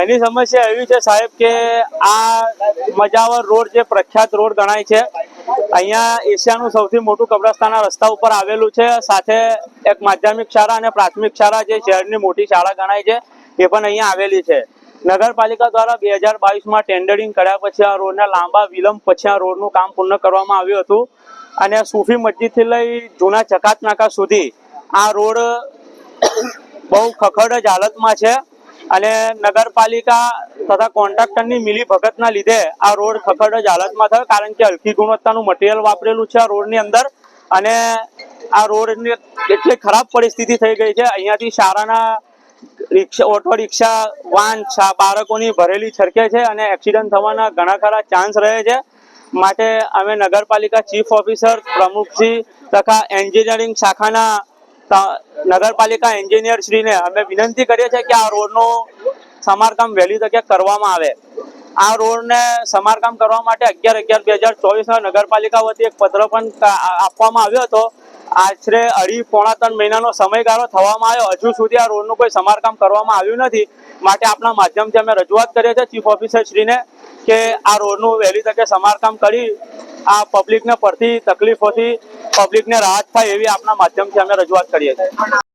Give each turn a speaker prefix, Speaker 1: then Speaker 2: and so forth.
Speaker 1: એની સમસ્યા એવી છે સાહેબ કે આ મજાવર રોડ જે પ્રખ્યાત રોડ ગણાય છે, અહીંયા એશિયાનું સૌથી મોટું કબ્રસ્તાના રસ્તા ઉપર આવેલું છે. સાથે એક માધ્યમિક શાળા અને પ્રાથમિક શાળા જે શહેરની મોટી શાળા ગણાય છે, એ પણ અહીંયા આવેલી છે. નગરપાલિકા દ્વારા બે હજાર બાવીસમાં ટેન્ડરિંગ કર્યા પછી આ રોડના લાંબા વિલંબ પછી આ રોડનું કામ પૂર્ણ કરવામાં આવ્યું હતું. અને સુફી મસ્જિદથી લઈ જૂના ચકાત નાકા સુધી આ રોડ બહુ ખખડ જ હાલતમાં છે. અને નગરપાલિકા તથા કોન્ટ્રાક્ટરની મિલી ભગતના લીધે આ રોડ ખખડ જ હાલતમાં થયો, કારણ કે હલકી ગુણવત્તાનું મટીરિયલ વાપરેલું છે આ રોડની અંદર. અને આ રોડની એટલી ખરાબ પરિસ્થિતિ થઈ ગઈ છે, અહીંયાથી શાળાના રિક્ષા, ઓટો રિક્ષા, વાન બાળકોની ભરેલી છરકે છે અને એક્સિડન્ટ થવાના ઘણા ખરા ચાન્સ રહે છે. માટે અમે નગરપાલિકા ચીફ ઓફિસર, પ્રમુખશ્રી તથા એન્જિનિયરિંગ શાખાના નગરપાલિકા એન્જિનિયર શ્રીને અમે વિનંતી કરીએ છીએ કે આ રોડનું સમારકામ વહેલી તકે કરવામાં આવે. આ રોડને સમારકામ કરવા માટે અગિયાર અગિયાર બે હજાર ચોવીસના નગરપાલિકા વતી એક પત્ર પણ આપવામાં આવ્યો હતો. આશરે અઢી પોણા ત્રણ મહિનાનો સમયગાળો થવામાં આવ્યો. હજુ સુધી આ રોડનું કોઈ સમારકામ કરવામાં આવ્યું નથી. માટે આપણા માધ્યમથી અમે રજૂઆત કરીએ છીએ ચીફ ઓફિસર શ્રીને કે આ રોડનું વહેલી તકે સમારકામ કરી આ પબ્લિકને પડતી તકલીફોથી પબ્લિકને રાહત થાય એવી આપણા માધ્યમથી અમે રજૂઆત કરીએ છીએ.